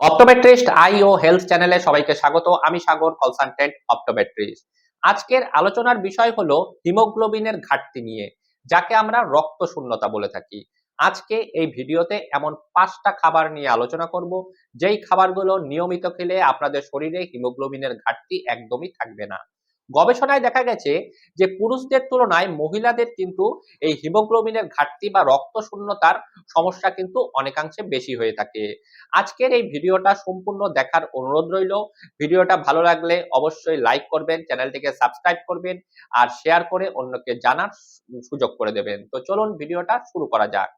Optometrist I O health চ্যানেলে সবাইকে স্বাগত। আমি সাগর কনসালটেন্ট অপটোমেট্রিস্ট আজকের আলোচনার বিষয় হলো হিমোগ্লোবিনের ঘাটতি নিয়ে, যাকে আমরা রক্ত শূন্যতা বলে থাকি। আজকে এই ভিডিওতে এমন পাঁচটা খাবার নিয়ে আলোচনা করব, যেই খাবারগুলো নিয়মিত খেলে আপনাদের শরীরে হিমোগ্লোবিনের ঘাটতি একদমই থাকবে না। গবেষণায় দেখা গেছে যে পুরুষদের তুলনায় মহিলাদের কিন্তু এই হিমোগ্লোবিনের ঘাটতি বা রক্ত শূন্যতার সমস্যা কিন্তু অনেকাংশে বেশি হয়ে থাকে। আজকের এই ভিডিওটা সম্পূর্ণ দেখার অনুরোধ রইল। ভিডিওটা ভালো লাগলে অবশ্যই লাইক করবেন, চ্যানেলটিকে সাবস্ক্রাইব করবেন আর শেয়ার করে অন্যকে জানার সুযোগ করে দেবেন। তো চলুন ভিডিওটা শুরু করা যাক।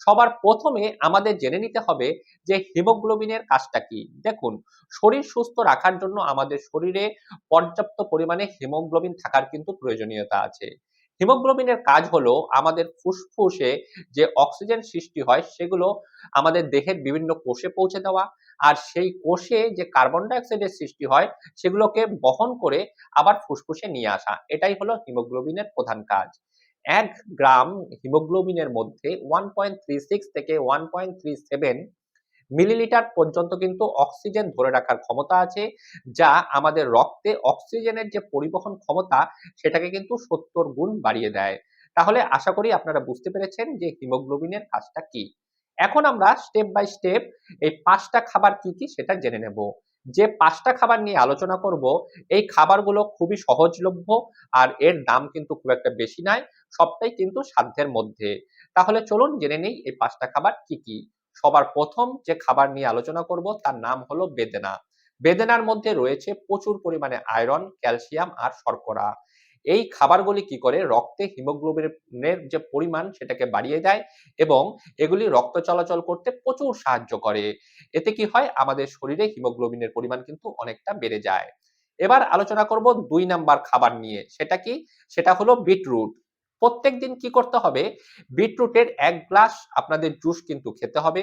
সবার প্রথমে আমাদের জেনে নিতে হবে যে হিমোগ্লোবিনের কাজটা কি। দেখুন, শরীর সুস্থ রাখার জন্য আমাদের শরীরে পর্যাপ্ত পরিমাণে হিমোগ্লোবিন থাকার কিন্তু প্রয়োজনীয়তা আছে। হিমোগ্লোবিনের কাজ হলো আমাদের ফুসফুসে যে অক্সিজেন সৃষ্টি হয়, সেগুলো আমাদের দেহের বিভিন্ন কোষে পৌঁছে দেওয়া আর সেই কোষে যে কার্বন ডাইঅক্সাইডের সৃষ্টি হয়, সেগুলোকে বহন করে আবার ফুসফুসে নিয়ে আসা। এটাই হলো হিমোগ্লোবিনের প্রধান কাজ। এক গ্রাম হিমোগ্লোবিনের মধ্যে ওয়ান পয়েন্ট থ্রি সিক্স থেকে one point three seven millilitre পর্যন্ত কিন্তু অক্সিজেন ধরে রাখার ক্ষমতা আছে, যা আমাদের রক্তে অক্সিজেনের যে পরিবহন ক্ষমতা, সেটাকে কিন্তু সত্তর গুণ বাড়িয়ে দেয়। তাহলে আশা করি আপনারা বুঝতে পেরেছেন যে হিমোগ্লোবিনের কাজটা কি। এখন আমরা স্টেপ বাই স্টেপ এই পাঁচটা খাবার কি কি সেটা জেনে নেব। যে পাঁচটা খাবার নিয়ে আলোচনা করব, এই খাবারগুলো খুবই সহজলভ্য আর এর দাম কিন্তু খুব একটা বেশি নাই সবটাই কিন্তু সাধ্যের মধ্যে। তাহলে চলুন জেনে নেই এই পাঁচটা খাবার কি কি। সবার প্রথম যে খাবার নিয়ে আলোচনা করব, তার নাম হলো বেদেনা। বেদেনার মধ্যে রয়েছে প্রচুর পরিমাণে আয়রন, ক্যালসিয়াম আর শর্করা। এই খাবারগুলি কি করে? রক্তে হিমোগ্লোবিনের যে পরিমাণ সেটাকে বাড়িয়ে দেয় এবং এগুলি রক্ত চলাচল করতে প্রচুর সাহায্য করে। এতে কি হয়? আমাদের শরীরে হিমোগ্লোবিনের পরিমাণ কিন্তু অনেকটা বেড়ে যায়। এবার আলোচনা করব দুই নাম্বার খাবার নিয়ে। সেটা কি? সেটা হলো বিটরুট। প্রত্যেক দিন কি করতে হবে? বিটরুটের এক গ্লাস আপনাদের জুস কিন্তু খেতে হবে।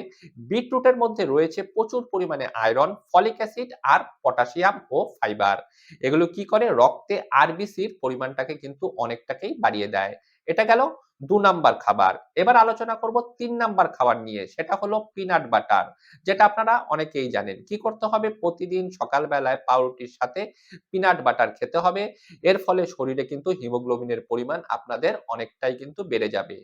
বিটরুটের মধ্যে রয়েছে প্রচুর পরিমাণে আয়রন, ফলিক অ্যাসিড আর পটাশিয়াম ও ফাইবার। এগুলো কি করে? রক্তে আরবিসির পরিমাণটাকে কিন্তু অনেকটাকেই বাড়িয়ে দেয়। এটা গেল দু নাম্বার খাবার। এবার আলোচনা করব তিন নাম্বার খাবার নিয়ে, সেটা হলো পিনাট বাটার যেটা আপনারা অনেকেই জানেন। কি করতে হবে? প্রতিদিন সকালবেলায় পাউরুটির সাথে পিনাট বাটার খেতে হবে। এর ফলে শরীরে কিন্তু হিমোগ্লোবিনের পরিমাণ আপনাদের অনেকটাই কিন্তু বেড়ে যাবে।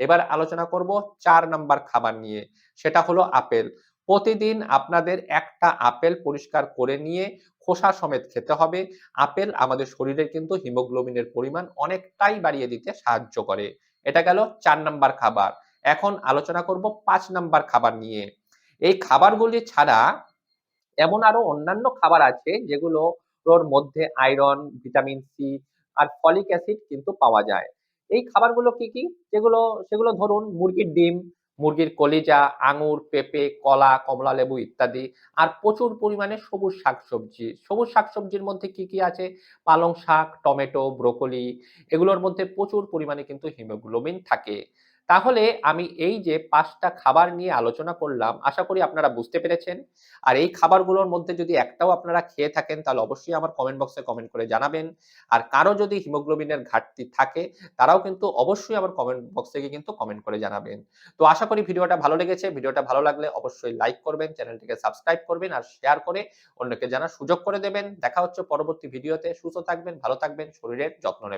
এবার আলোচনা করব চার নাম্বার খাবার নিয়ে, সেটা হলো আপেল। প্রতিদিন আপনাদের একটা আপেল পরিষ্কার করে নিয়ে খোসা সমেত খেতে হবে। আপেল আমাদের শরীরে কিন্তু হিমোগ্লোবিনের পরিমাণ অনেকটাই বাড়িয়ে দিতে সাহায্য করে। এটা গেল চার নাম্বার খাবার। এখন আলোচনা করব পাঁচ নাম্বার খাবার নিয়ে। এই খাবারগুলি ছাড়া এমন আরও অন্যান্য খাবার আছে যেগুলোর মধ্যে আয়রন ভিটামিন সি আর ফলিক অ্যাসিড কিন্তু পাওয়া যায়। এই খাবারগুলো কি কি? যেগুলো, সেগুলো ধরুন মুরগির ডিম মুরগির কলিজা, আঙুর, পেঁপে, কলা, কমলা, লেবু ইত্যাদি। আর প্রচুর পরিমাণে সবুজ শাকসবজি। সবুজ শাকসবজির মধ্যে কি কি আছে? পালং শাক, টমেটো, ব্রোকলি, এগুলোর মধ্যে প্রচুর পরিমাণে কিন্তু হিমোগ্লোবিন থাকে। তাহলে আমি এই যে পাঁচটা খাবার নিয়ে আলোচনা করলাম, আশা করি আপনারা বুঝতে পেরেছেন। আর এই খাবারগুলোর মধ্যে যদি একটাও আপনারা খেয়ে থাকেন, তাহলে অবশ্যই আমার কমেন্ট বক্সে কমেন্ট করে জানাবেন। আর কারও যদি হিমোগ্লোবিনের ঘাটতি থাকে, তারাও কিন্তু অবশ্যই আমার কমেন্ট বক্স থেকে কিন্তু কমেন্ট করে জানাবেন। তো আশা করি ভিডিওটা ভালো লেগেছে। ভিডিওটা ভালো লাগলে অবশ্যই লাইক করবেন, চ্যানেলটিকে সাবস্ক্রাইব করবেন আর শেয়ার করে অন্যকে জানার সুযোগ করে দেবেন। দেখা হচ্ছে পরবর্তী ভিডিওতে। সুস্থ থাকবেন, ভালো থাকবেন, শরীরের যত্ন নেবেন।